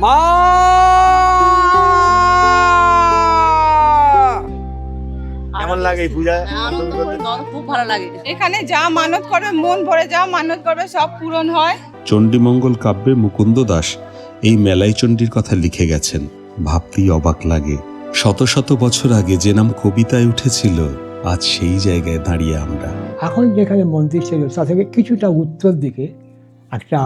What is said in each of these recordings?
মা! কেমন লাগে এই পূজায় খুব ভালো লাগে। এখানে যা মানত করবে মন ভরে যা মানত করবে সব পূরণ হয়। চণ্ডীমঙ্গল কাব্যে মুকুন্দ দাস এই মেলাই চণ্ডীর কথা লিখে গেছেন। ভাবতেই অবাক লাগে। শত শত বছর আগে যে নাম কবিতায় উঠেছিল আজ সেই জায়গায় দাঁড়িয়ে আমরা। এখন যেখানে মন্দির ছিল তা থেকে কিছুটা উত্তর দিকে একটা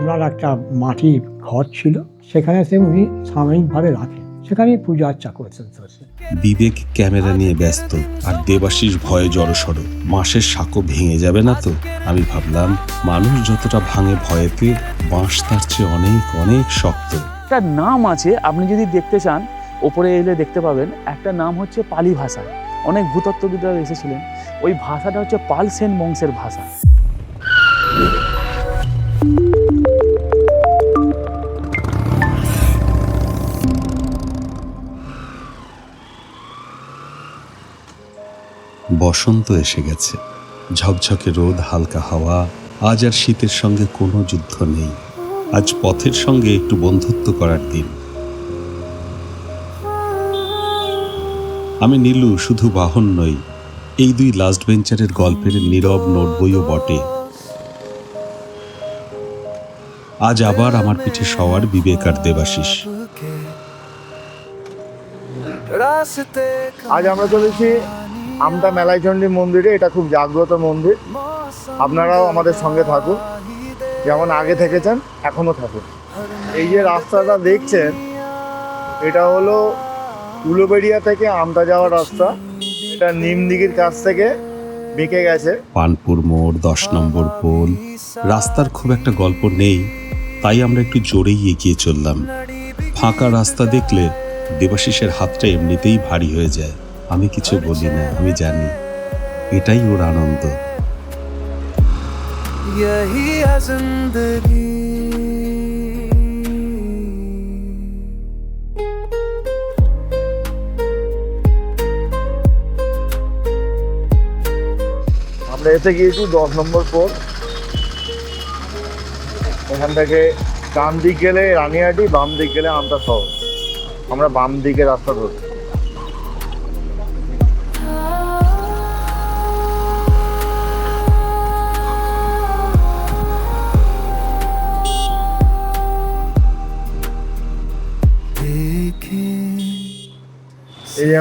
ওনার একটা মাটির ঘর ছিল সেখানে সে উনি সাময়িকভাবে রাখেন। সেখানেই পূজা আর্চা করতেন বসে বিবেক ক্যামেরা নিয়ে ব্যস্ত আর দেবাশিস ভয়ে জড়সড়। বাঁশের সাঁকো ভেঙে যাবে না তো? আমি ভাবলাম মানুষ যতটা ভাঙে ভয়েতে বাঁশ তার চেয়ে অনেক অনেক শক্ত। একটা নাম আছে আপনি যদি দেখতে চান ওপরে এলে দেখতে পাবেন একটা নাম হচ্ছে পালি ভাষা। অনেক ভূতত্ত্ববিদরা এসেছিলেন। ওই ভাষাটা হচ্ছে পাল সেন বংশের ভাষা। বসন্ত এসে গেছে। ঝকঝকে রোদ, হালকা হাওয়া, আজ আর শীতের সঙ্গে কোনো যুদ্ধ নেই। আজ পথের সঙ্গে একটু বন্ধুত্ব করার দিন। আমি নীলু, শুধু বাহন নই, এই দুই লাস্ট বেঞ্চারের গল্পের নীরব নোটবইও বটে। আজ আবার আমার পিঠে সওয়ার বিবেক আর দেবাশিস। আজ আমরা চলেছি আমতা মেলাইচণ্ডী মন্দিরে, এটা খুব জাগ্রত মন্দির। আপনারাও আমাদের সঙ্গে থাকুন। যেমন আগে থেকেছেন, এখনও থাকুন। এই যে রাস্তাটা দেখছেন, এটা হলো উলুবেড়িয়া থেকে আমতা যাওয়ার রাস্তা। এটা নিমদিঘির কাছ থেকে বেঁকে গেছে। পানপুর মোড়, দশ নম্বর পোল। রাস্তার খুব একটা গল্প নেই, তাই আমরা একটু জোরেই এগিয়ে চললাম। ফাঁকা রাস্তা দেখলে দেবাশিসের হাতটা এমনিতেই ভারী হয়ে যায়। আমি কিছু বলি না আমি জানি। এটাই ওর আনন্দ। আমরা এতে গিয়েছি দশ নম্বর পর এখান থেকে ডান দিক গেলে রানিয়াটি বাম দিক গেলে আমতা শহর। আমরা বাম দিকে রাস্তা ধরছি।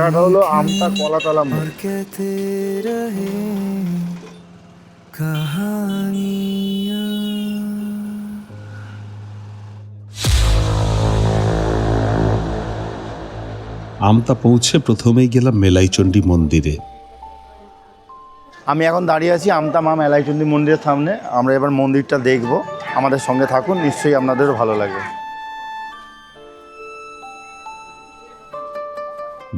জায়গাটা হলো আমতা কলাতলা মোড় আমতা পৌঁছে প্রথমেই গেলাম মেলাইচণ্ডী মন্দিরে। আমি এখন দাঁড়িয়ে আছি আমতা মা মেলাইচণ্ডী মন্দিরের সামনে। আমরা এবার মন্দিরটা দেখব। আমাদের সঙ্গে থাকুন নিশ্চয়ই আপনাদেরও ভালো লাগবে।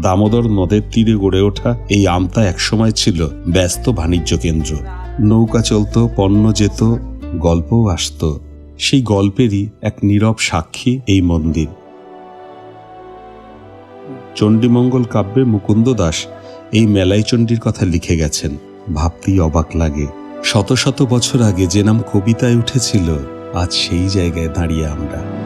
দামোদর নদের তীরে গড়ে ওঠা এই আমতা একসময় ছিল ব্যস্ত বাণিজ্য কেন্দ্র। নৌকা চলতো, পণ্য যেত, গল্পও আসতো। সেই গল্পেরই এক নীরব সাক্ষী এই মন্দির। চণ্ডীমঙ্গল কাব্যে মুকুন্দ দাস এই মেলাই চণ্ডীর কথা লিখে গেছেন। ভাবতেই অবাক লাগে। শত শত বছর আগে যে নাম কবিতায় উঠেছিল, আজ সেই জায়গায় দাঁড়িয়ে আমরা।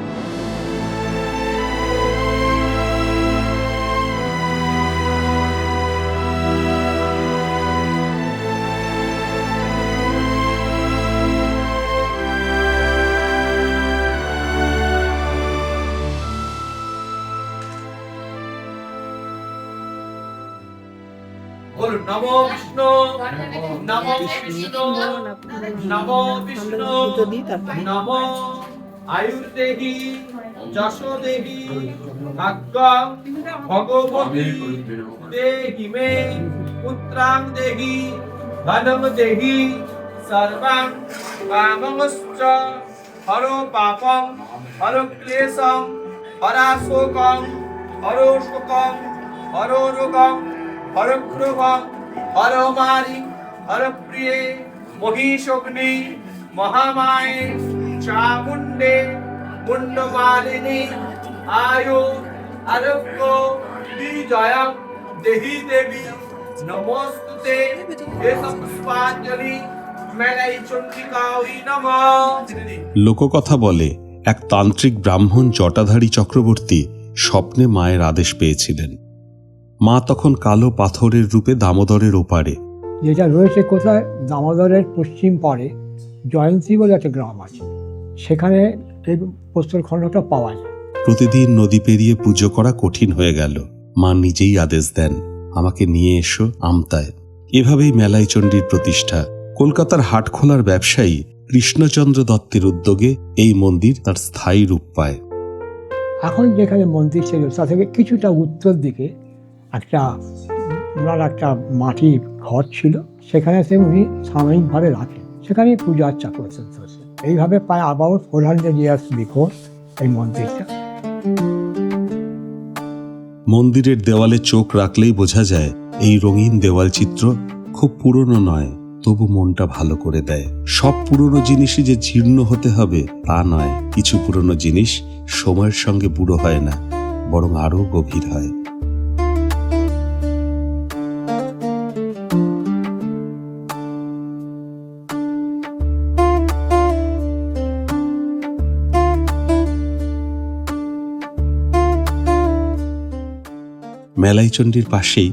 নমো বিষ্ণু নমো বিষ্ণু নমো বিষ্ণু নমো আয়ুর্দেহি যশোদেহি ভাগ্যম ভগবতী দেহি মে পুত্রাং দেহি ধনম দেহি সর্বং কামংশ্চ হরো পাপং হরো ক্লেশং হরাশোকং হরো শোকং রোগং হরক্রুভং হরমারি হরপ্রিয়ে মহিষগ্নি মহামায়ে, চামুণ্ডে আয়ু আরোগ্য দেহি দেবী, নমস্তুতে লোককথা বলে, এক তান্ত্রিক ব্রাহ্মণ জটাধারী চক্রবর্তী স্বপ্নে মায়ের আদেশ পেয়েছিলেন। মা তখন কালো পাথরের রূপে দামোদরের ওপারে। যেটা রয়েছে কোথায়? দামোদরের পশ্চিম পাড়ে জয়ন্তী বলে একটা গ্রাম আছে। সেখানে এই প্রস্তরখণ্ডটা পাওয়া যায়। প্রতিদিন নদী পেরিয়ে পুজো করা কঠিন হয়ে গেল। মা নিজেই আদেশ দেন আমাকে নিয়ে এসো আমতায়। এভাবেই মেলাই চণ্ডীর প্রতিষ্ঠা। কলকাতার হাটখোলার ব্যবসায়ী কৃষ্ণচন্দ্র দত্তের উদ্যোগে এই মন্দির তার স্থায়ী রূপ পায়। এখন যেখানে মন্দির ছিল তা থেকে কিছুটা উত্তর দিকে একটা ওনার একটা মাটির ঘর ছিল। সেখানে সে উনি সাময়িকভাবে রাখেন। সেখানে পূজা আর্চা করেছেন এইভাবে প্রায় আবার ফোর হান্ড্রেড ইয়ার্স বিফোর এই মন্দিরটা। মন্দিরের দেওয়ালে চোখ রাখলেই বোঝা যায়, এই রঙিন দেওয়াল চিত্র খুব পুরনো নয়, তবু মনটা ভালো করে দেয়। সব পুরনো জিনিসই যে জীর্ণ হতে হবে, তা নয়। কিছু পুরনো জিনিস সময়ের সঙ্গে বুড়ো হয় না, বরং আরও গভীর হয়। মেলাইচণ্ডীর পাশেই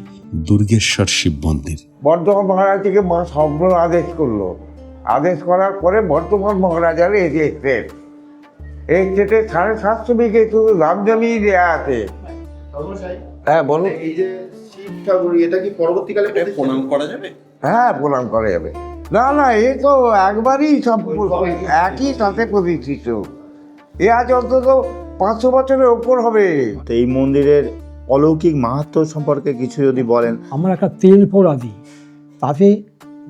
দুর্গেশ্বর শিব মন্দির। বর্ধমান মহারাজকে মা স্বপ্ন আদেশ করল। আদেশ করার পরে বর্তমান মহারাজার এই যে স্টেট এই স্টেটে সাড়ে সাতশো বিঘে শুধু দাম জমিয়ে দেওয়া আছে। হ্যাঁ বলুন। এই যে শিব ঠাকুর এটা কি পরবর্তীকালে প্রণাম করা যাবে? হ্যাঁ প্রণাম করা যাবে। না না এ তো একবারই সব একই সাথে প্রতিষ্ঠিত। এ আজ অন্তত পাঁচশো বছরের ওপর হবে। এই মন্দিরের অলৌকিক মাহাত্ম সম্পর্কে কিছু যদি বলেন। আমার একটা তেল পোড়া দিই তাতে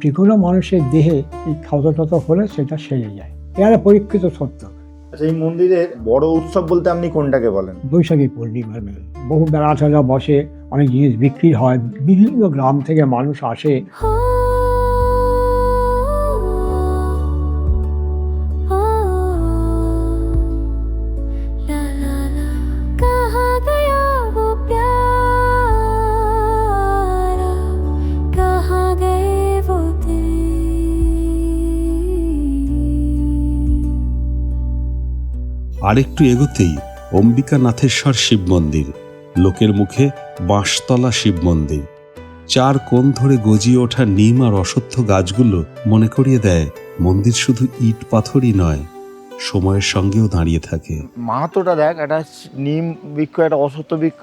যে কোনো মানুষের দেহে এই ক্ষত টত হলে সেটা সেরে যায়। এরা পরীক্ষিত সত্য। আচ্ছা এই মন্দিরের বড় উৎসব বলতে আপনি কোনটাকে বলেন? বৈশাখী পূর্ণিমার মেলা। বহু বেড়া বসে অনেক জিনিস বিক্রি হয়। বিভিন্ন গ্রাম থেকে মানুষ আসে। আরেকটু এগোতেই অম্বিকানাথেশ্বর শিব মন্দির লোকের মুখে বাঁশতলা শিব মন্দির চার কোণ ধরে গজিয়ে ওঠা নিম আর অসত্য গাছগুলো মনে করিয়ে দেয় মন্দির শুধু ইট পাথরই নয় সময়ের সঙ্গেও দাঁড়িয়ে থাকে। মাহাতোটা দেখ একটা নিম বৃক্ষ একটা অসত্য বৃক্ষ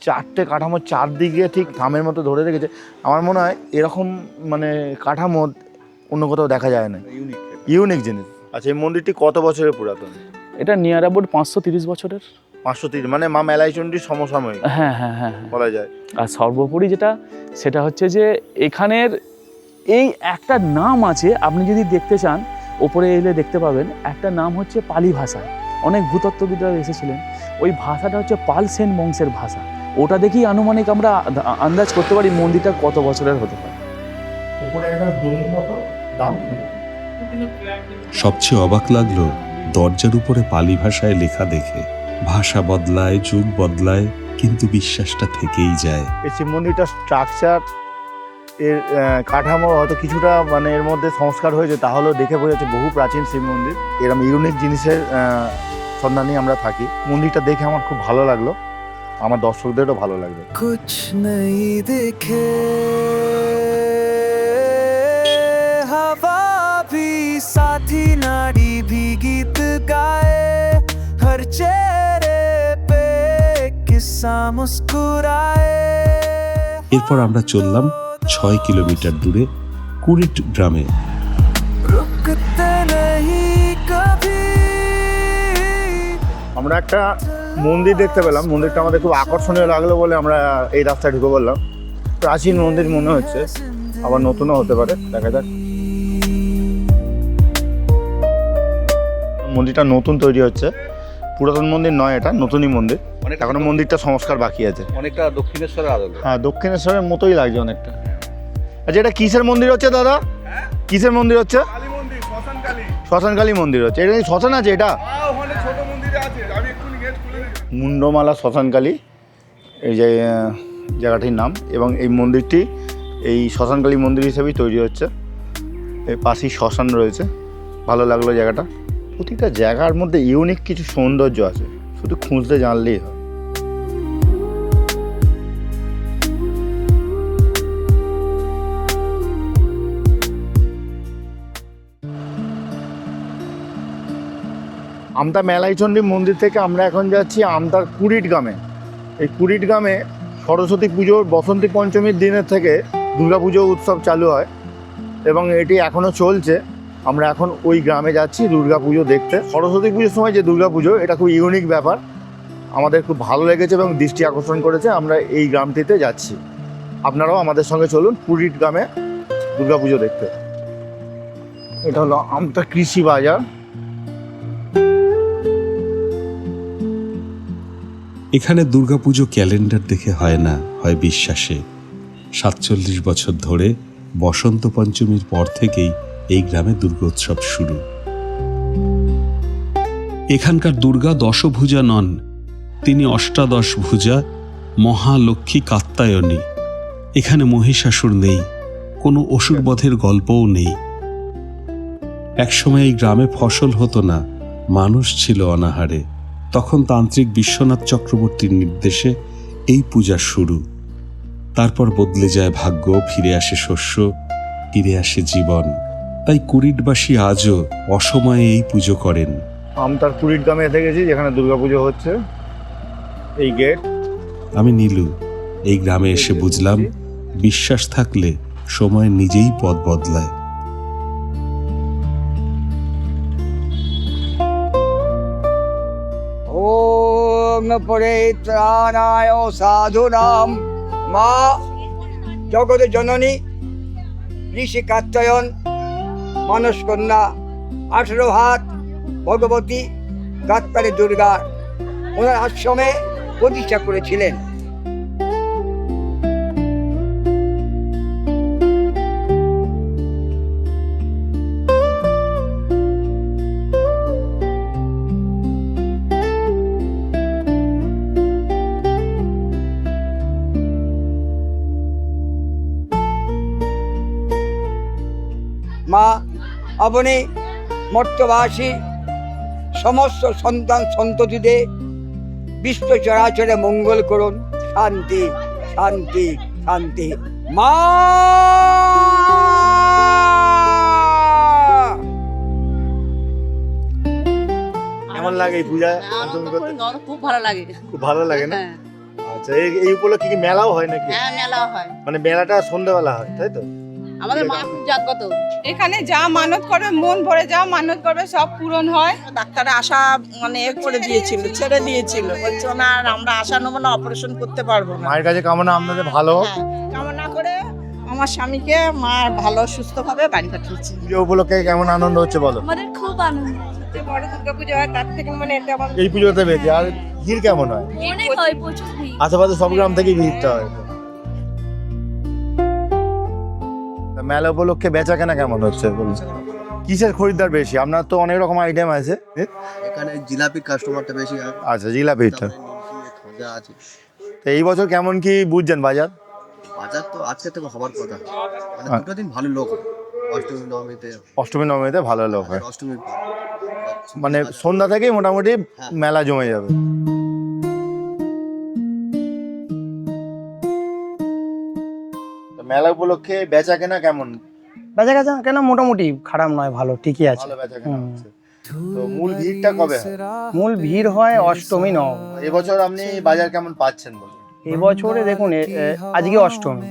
চারটে কাঠামো চারদিকে ঠিক থামের মতো ধরে রেখেছে। আমার মনে হয় এরকম মানে কাঠামো অন্য কোথাও দেখা যায় না। ইউনিক ইউনিক জিনিস। আচ্ছা এই মন্দিরটি কত বছরের পুরাতন? এটা নিয়ার অ্যাবাউট পাঁচশো তিরিশ বছরের। পাঁচশো তিরিশ মানে মা মেলাইচন্ডীর সমসাময়িক। হ্যাঁ হ্যাঁ হ্যাঁ হ্যাঁ। বলা যায়। আর সর্বোপরি যেটা সেটা হচ্ছে যে এখানের এই একটা নাম আছে আপনি যদি দেখতে চান ওপরে এলে দেখতে পাবেন একটা নাম হচ্ছে পালি ভাষা। অনেক ভূতত্ত্ববিদরা এসেছিলেন। ওই ভাষাটা হচ্ছে পাল সেন বংশের ভাষা। ওটা দেখেই আনুমানিক আমরা আন্দাজ করতে পারি মন্দিরটা কত বছরের হতে পারে। সবচেয়ে অবাক লাগল দরজার উপরে পালি ভাষায় লেখা দেখে। ভাষা বদলায় যুগ বদলায় কিন্তু বিশ্বাসটা থেকেই যায়। এই শিব স্ট্রাকচার এর কাঠামো হয়তো কিছুটা মানে এর মধ্যে সংস্কার হয়েছে তাহলেও দেখে বোঝা যাচ্ছে বহু প্রাচীন শিব মন্দির। এরকম ইউনিক জিনিসের সন্ধানে আমরা থাকি। মন্দিরটা দেখে আমার খুব ভালো লাগল। আমার দর্শকদেরও ভালো লাগবে কুছ নেই দেখে साथी नाड़ी भी गीत गाए हर चेहरे पे किस्सा मुस्कुराए এরপর আমরা চললাম ছয় কিলোমিটার দূরে কুড়িট গ্রামে रुकते नहीं कभी আমরা একটা মন্দির দেখতে পেলাম মন্দিরটা আমাদের খুব আকর্ষণীয় লাগলো বলে আমরা এই রাস্তায় ঢুকে পড়লাম প্রাচীন মন্দির মনে হচ্ছে আবার নতুনও হতে পারে দেখা যাক মন্দিরটা নতুন তৈরি হচ্ছে। পুরাতন মন্দির নয় এটা নতুনই মন্দির। এখনও মন্দিরটা সংস্কার বাকি আছে। অনেকটা দক্ষিণেশ্বরের আদল। হ্যাঁ দক্ষিণেশ্বরের মতোই লাগছে অনেকটা। আচ্ছা এটা কিসের মন্দির হচ্ছে দাদা? কিসের মন্দির হচ্ছে? শ্মশানকালী। মন্দির হচ্ছে। এটা শ্মশান আছে এটা? মুন্ডমালা শ্মশানকালী এই যে জায়গাটির নাম। এবং এই মন্দিরটি এই শ্মশানকালী মন্দির হিসেবেই তৈরি হচ্ছে। এর পাশেই শ্মশান রয়েছে। ভালো লাগল জায়গাটা। প্রতিটা জায়গার মধ্যে ইউনিক কিছু সৌন্দর্য আছে। শুধু খুঁজতে জানলেই হয়। আমতা মেলাইচণ্ডী মন্দির থেকে আমরা এখন যাচ্ছি আমতার কুড়িট গ্রামে। এই কুড়িট গ্রামে সরস্বতী পুজোর বসন্তী পঞ্চমীর দিনের থেকে দুর্গাপুজো উৎসব চালু হয় এবং এটি এখনও চলছে। আমরা এখন ওই গ্রামে যাচ্ছি দুর্গা পুজো দেখতে। সরস্বতী পুজোর সময় যে দুর্গা পুজো, এটা খুব ইউনিক ব্যাপার। আমাদের খুব ভালো লেগেছে এবং দৃষ্টি আকর্ষণ করেছে আমরা এই গ্রামটিতে যাচ্ছি। আপনারাও আমাদের সঙ্গে চলুন পুরীর গ্রামে দুর্গা পুজো দেখতে। এটা হলো আমতা কৃষি বাজার। এখানে দুর্গাপুজো ক্যালেন্ডার দেখে হয় না, হয় বিশ্বাসে। সাতচল্লিশ বছর ধরে বসন্ত পঞ্চমীর পর থেকেই এই গ্রামে দুর্গোৎসব শুরু। এখানকার দুর্গা দশভুজা নন, তিনি অষ্টাদশ ভুজা মহালক্ষ্মী কাত্তায়নী এখানে মহিষাসুর নেই, কোনো অসুরবধের গল্পও নেই। একসময় এই গ্রামে ফসল হতো না, মানুষ ছিল অনাহারে। তখন তান্ত্রিক বিশ্বনাথ চক্রবর্তীর নির্দেশে এই পূজা শুরু। তারপর বদলে যায় ভাগ্য, ফিরে আসে শস্য, ফিরে আসে জীবন। তাই কুড়িটবাসী আজও অসময়ে এই পুজো করেন। আমতার কুড়িট গ্রামে এসে গেছি যেখানে দুর্গাপুজো হচ্ছে এই গেট। আমি নীলু এই গ্রামে এসে বুঝলাম বিশ্বাস থাকলে সময় নিজেই পথ বদলায়। ওম পরিত্রাণায় সাধুনাম মা জগৎ জননী ঋষি কাত্যায়ন মানস কন্যা আঠেরো হাত ভগবতী গাত্তারি দুর্গা ওনার আশ্রমে প্রতিষ্ঠা করেছিলেন। মা আপনি মর্তবাসী সমস্ত সন্তান সন্ততিদের বিশ্ব চরাচরে মঙ্গল করুন। শান্তি শান্তি শান্তি। মা! কেমন লাগে এই পূজা? খুব ভালো লাগে। খুব ভালো লাগে না? হ্যাঁ। আচ্ছা এই এই উপলক্ষে কি মেলাও হয় নাকি? হ্যাঁ মেলা হয়। মানে মেলাটা সন্ধ্যাবেলা হয় তাই তো? আমাদের মা খুব জাগ্রত এখানে যা মানত করবে মন ভরে যা মানত করবে সব পূরণ হয়। ডাক্তার আশা মানে এ করে দিয়েছিল ছেড়ে দিয়েছিল। বলছে না আর আমরা আশা নেব না অপারেশন করতে পারব না। মায়ের কাছে কামনা আপনাদের ভালো। হোক। হ্যাঁ, কামনা করে আমার স্বামীকে মা ভালো সুস্থভাবে বাড়ি পাঠিয়েছে। পুজো উপলক্ষে কেমন আনন্দ হচ্ছে বলো? আমাদের খুব আনন্দ বড় দুর্গা পুজো হয় তার থেকে মানে এটা আমার এই পুজোতে বেশি আর ভিড় কেমন হয়? অনেক হয় প্রচুর ভিড়। আশেপাশে সব গ্রাম থেকে ভিড়টা হয়। মেলা উপলক্ষে বেচা কেনা কেমন হচ্ছে কিসের খরিদ্দার বেশি? আপনার তো অনেক রকম আইটেম আছে? এখানে জিলাপির কাস্টমারটা বেশি আচ্ছা জিলাপিটা আছে। তো এই বছর কেমন কি বুঝছেন বাজার? বাজার তো আজকে থেকে হবার কথা। মানে হ্যাঁ। দুটো দিন ভালো লোক অষ্টমী নবমীতে। অষ্টমী নবমীতে ভালো লোক হয়। পর। মানে সন্ধ্যা থেকেই মোটামুটি হ্যাঁ। মেলা জমে যাবে। মেলা উপলক্ষে বেচা কেনা কেমন? বেচা কেনা কেন মোটামুটি খারাপ নয় ভালো ঠিকই আছে। ভালো বেচা কেনা হচ্ছে। তো মূল ভিড়টা কবে মূল ভিড় হয় অষ্টমী নব। এবছর আপনি বাজার কেমন পাচ্ছেন বলুন? এবছরে দেখুন আজকে অষ্টমী।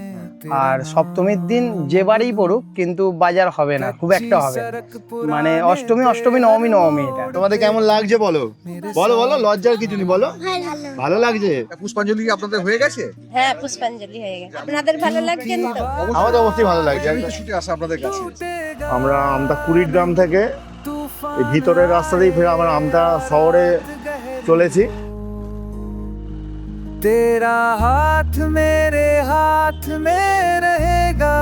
আর সপ্তমীর দিন যে বারেই পড়ুক কিন্তু বাজার হবে না খুব একটা হবে মানে অষ্টমী অষ্টমী নবমী নবমী এটা। তোমাদের কেমন লাগছে বলো? বলো বলো লজ্জার কিছু নেই বলো। ভালো। লাগছে? পুষ্পাঞ্জলি কি আপনাদের হয়ে গেছে? হ্যাঁ পুষ্পাঞ্জলি হয়ে গেছে। আপনাদের ভালো লাগছে তো? আমাদের অবশ্যই ভালো লাগছে। আমি ছুটে আসা আপনাদের কাছে। আমরা আমতা কুড়ির গ্রাম থেকে ভিতরের রাস্তা দিয়ে ফিরে আমরা আমতা শহরে চলেছি। तेरा हाथ मेरे हाथ में रहेगा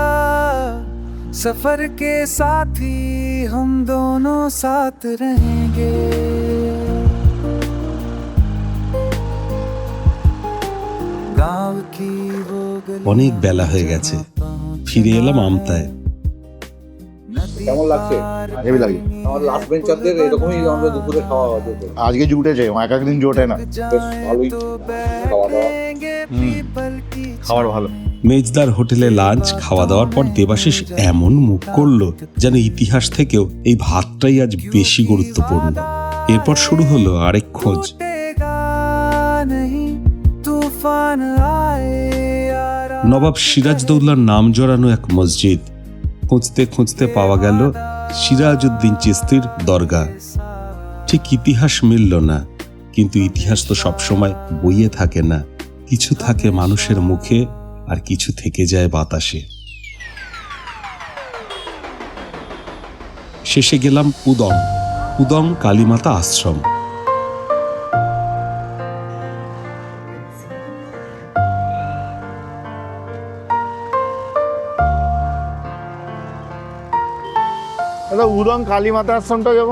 सफर के साथी हम दोनों साथ रहेंगे गांव की वो गली অনেক বেলা হয়ে গেছে ফিরে এলাম আমতায় नदी কেমন লাগছে? হেভি লাগে। আমার লাস্ট বেঞ্চারদের এরকমই আমরা দুপুরে খাওয়া আজকে জুটেছে এক একদিন জোটে না। বেশ ভালোই খাওয়া দাওয়া। খাবার ভালো। মেজদার হোটেলে লাঞ্চ খাওয়া দাওয়ার পর দেবাশিস এমন মুখ করল যেন ইতিহাস থেকেও এই ভাতটাই আজ বেশি গুরুত্বপূর্ণ। এরপর শুরু হলো আরেক খোঁজ। নবাব সিরাজদৌল্লার নাম জড়ানো এক মসজিদ। খুঁজতে খুঁজতে পাওয়া গেল সিরাজউদ্দিন চিস্তির দরগা। ঠিক ইতিহাস মিলল না, কিন্তু ইতিহাস তো সবসময় বইয়ে থাকে না। কিছু থাকে মানুষের মুখে, আর কিছু থেকে যায় বাতাসে। শেষে গেলাম উদং। উদং কালীমাতা আশ্রম। দাদা উদং কালী মাতা আশ্রমটা যাব।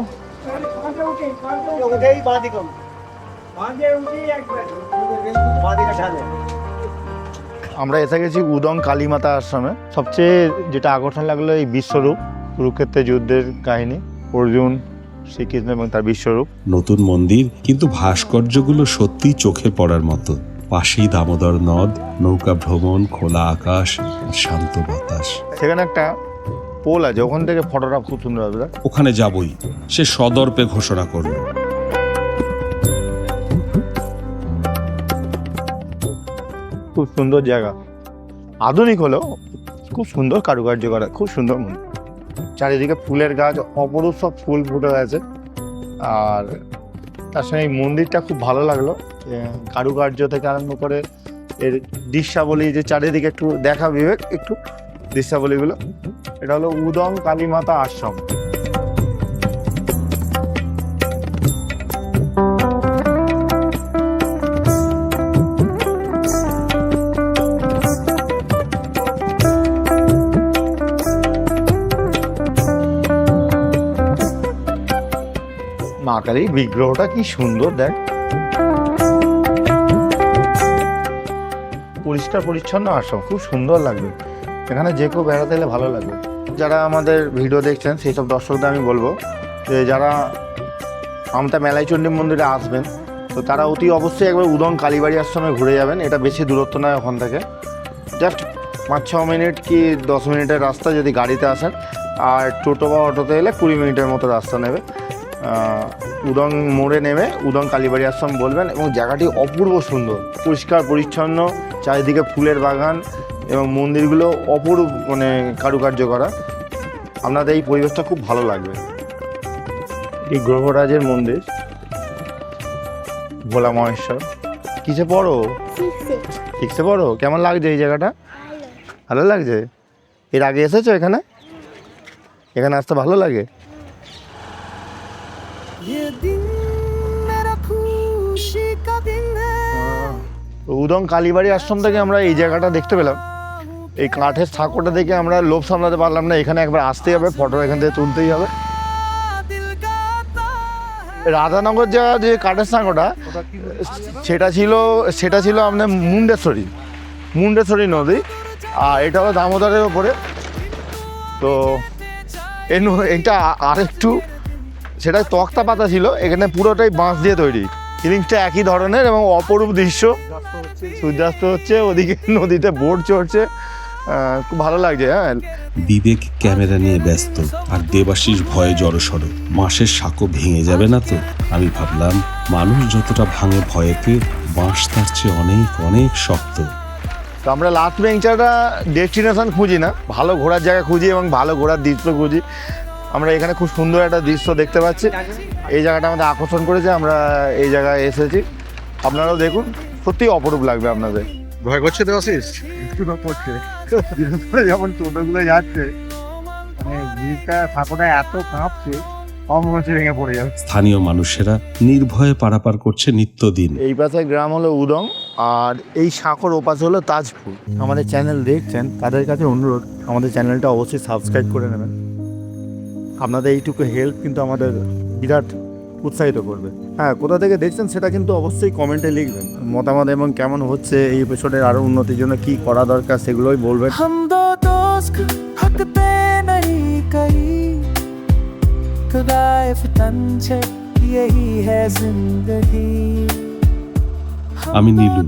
আমরা এসে গেছি উদং কালী মাতা আশ্রমে। সবচেয়ে যেটা আকর্ষণ লাগল এই বিশ্বরূপ কুরুক্ষেত্রের যুদ্ধের কাহিনী অর্জুন শ্রীকৃষ্ণ এবং তার বিশ্বরূপ। নতুন মন্দির কিন্তু ভাস্কর্যগুলো সত্যি চোখে পড়ার মতো। পাশেই দামোদর নদ নৌকা ভ্রমণ খোলা আকাশ শান্ত বাতাস। সেখানে একটা পোল আছে ওখান থেকে ফটোটা খুব সুন্দর হবে ওখানে যাবই। সে সদর্পে ঘোষণা করল। খুব সুন্দর জায়গা। আধুনিক হলেও খুব সুন্দর কারুকার্য করা খুব সুন্দর মন্দির চারিদিকে ফুলের গাছ অপরূপ সব ফুল ফুটে আছে আর তার সঙ্গে এই মন্দিরটা খুব ভালো লাগল কারুকার্য থেকে আরম্ভ করে এর দৃশ্যাবলী যে চারিদিকে একটু দেখা বিবেক একটু দৃশ্যাবলীগুলো। এটা হলো উদং কালীমাতা আশ্রম। মা কালীর বিগ্রহটা কি সুন্দর, দেখ। পরিষ্কার পরিচ্ছন্ন আশ্রম, খুব সুন্দর লাগবে। এখানে যে কেউ বেড়াতে এলে ভালো লাগবে। যারা আমাদের ভিডিও দেখছেন, সেই সব দর্শকদের আমি বলব যে যারা আমতা মেলাইচণ্ডী মন্দিরে আসবেন, তো তারা অতি অবশ্যই একবার উদং কালীবাড়ি আশ্রমে ঘুরে যাবেন। এটা বেশি দূরত্ব নয় ওখান থেকে। জাস্ট পাঁচ, ছ মিনিট কি দশ মিনিটের রাস্তা যদি গাড়িতে আসেন, আর টোটো বা অটোতে এলে কুড়ি মিনিটের মতো রাস্তা নেবে। উদং মোড়ে নেমে উদং কালীবাড়ি আশ্রম বলবেন এবং জায়গাটি অপূর্ব সুন্দর, পরিষ্কার, পরিচ্ছন্ন, চারিদিকে ফুলের বাগান এবং মন্দিরগুলো অপূর্ব মানে কারুকার্য করা। আপনাদের এই পরিবেশটা খুব ভালো লাগবে। এই গ্রহরাজের মন্দির। ভোলা মহেশ্বর। কিসে পড়ো? সিক্সে পড়ো? কেমন লাগছে এই জায়গাটা? ভালো লাগছে? এর আগে এসেছ এখানে? এখানে আসতে ভালো লাগে? উদম কালীবাড়ি আশ্রম থেকে আমরা এই জায়গাটা দেখতে পেলাম। এই কাঠের সাঁকোটা দেখে আমরা লোভ সামলাতে পারলাম না, এখানে একবার আসতেই হবে ফটো এখান থেকে তুলতেই হবে। রাধানগর যা যে কাঠের সাঁকোটা সেটা ছিল সেটা ছিল আপনার মুন্ডেশ্বরী মুন্ডেশ্বরী নদী, আর এটা হলো দামোদরের ওপরে। তো এই এটা আরেকটু, সেটা তক্তা পাতা ছিল, এখানে পুরোটাই বাঁশ দিয়ে তৈরি। ফিলিংসটা একই ধরনের এবং অপরূপ দৃশ্য। সূর্যাস্ত হচ্ছে, ওদিকে নদীতে বোট চড়ছে। খুব ভালো লাগছে হ্যাঁ। বিবেক ক্যামেরা নিয়ে ব্যস্ত আর দেবাশিস ভয়ে জড়সড়। মাসের সাঁকো ভেঙে যাবে না তো? আমি ভাবলাম মানুষ যতটা ভাঙে ভয়েতে বাঁশ তার চেয়ে অনেক অনেক শক্ত। তো আমরা লাস্ট বেঞ্চারটা ডেস্টিনেশন খুঁজি না। ভালো ঘোরার জায়গা খুঁজি এবং ভালো ঘোরার দৃশ্য খুঁজি। আমরা এখানে খুব সুন্দর একটা দৃশ্য দেখতে পাচ্ছি। এই জায়গাটা আমাদের আকর্ষণ করেছে আমরা এই জায়গায় এসেছি। আপনারাও দেখুন সত্যি অপরূপ লাগবে আপনাদের। ভয় করছে দেওয়াশিস একটু তো করছে। বিশেষ করে যখন টোটোগুলো যাচ্ছে মানে জিনিসটা সাঁকোটা এত কাঁপছে স্থানীয় মানুষেরা নির্ভয়ে পারাপার করছে নিত্যদিন। এই পাশে গ্রাম হলো উদং আর এই সাঁকর ওপাশে হলো তাজপুর। আমাদের চ্যানেল দেখছেন তাদের কাছে অনুরোধ আমাদের চ্যানেলটা অবশ্যই সাবস্ক্রাইব করে নেবেন। আপনাদের এইটুকু হেল্প কিন্তু আমাদের বিরাট উৎসাহিত করবে। হ্যাঁ কোথা থেকে দেখছেন সেটা কিন্তু অবশ্যই কমেন্টে লিখবেন। মতামত এবং কেমন হচ্ছে এই এপিসোডের আরও উন্নতির জন্য কি করা দরকার সেগুলোই বলবেন। আমি নীলু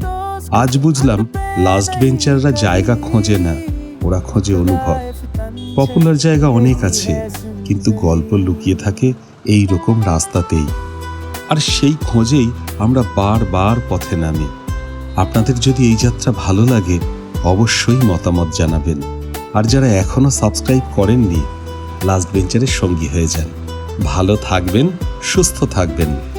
আজ বুঝলাম লাস্ট বেঞ্চাররা জায়গা খোঁজে না ওরা খোঁজে অনুভব। পপুলার জায়গা অনেক আছে কিন্তু গল্প লুকিয়ে থাকে এই রকম রাস্তাতেই। আর সেই খোঁজেই আমরা বারবার পথে নামি। আপনাদের যদি এই যাত্রা ভালো লাগে, অবশ্যই মতামত জানাবেন। আর যারা এখনও সাবস্ক্রাইব করেননি, লাস্ট বেঞ্চারের সঙ্গী হয়ে যান। ভালো থাকবেন, সুস্থ থাকবেন।